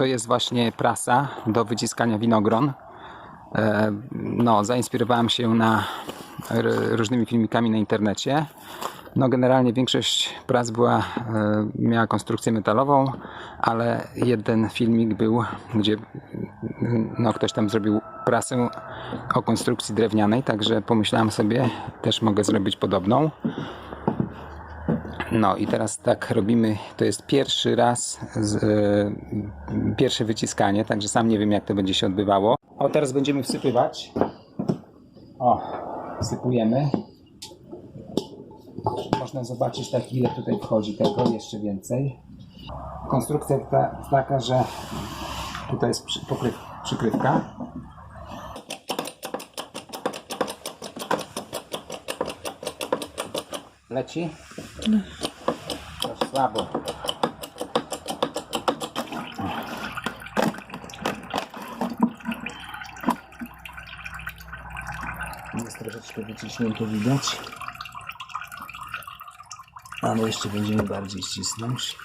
to jest właśnie prasa do wyciskania winogron. E, No, zainspirowałem się na różnymi filmikami na internecie. No, generalnie większość pras była, e, miała konstrukcję metalową, ale jeden filmik był, gdzie no, ktoś tam zrobił prasę o konstrukcji drewnianej, także pomyślałem sobie, też mogę zrobić podobną. No i teraz tak robimy, to jest pierwszy raz, z, e, pierwsze wyciskanie, także sam nie wiem jak to będzie się odbywało. O, teraz będziemy wsypywać. O, wsypujemy. Można zobaczyć tak ile tutaj wchodzi tego, jeszcze więcej. Konstrukcja ta, taka, że tutaj jest przy, pokryw, przykrywka. Leci? To słabo. Jest troszeczkę wyciśnięte widać. Ale jeszcze będziemy bardziej ścisnąć.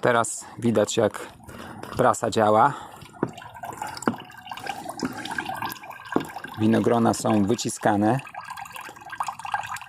Teraz widać jak prasa działa. Winogrona są wyciskane.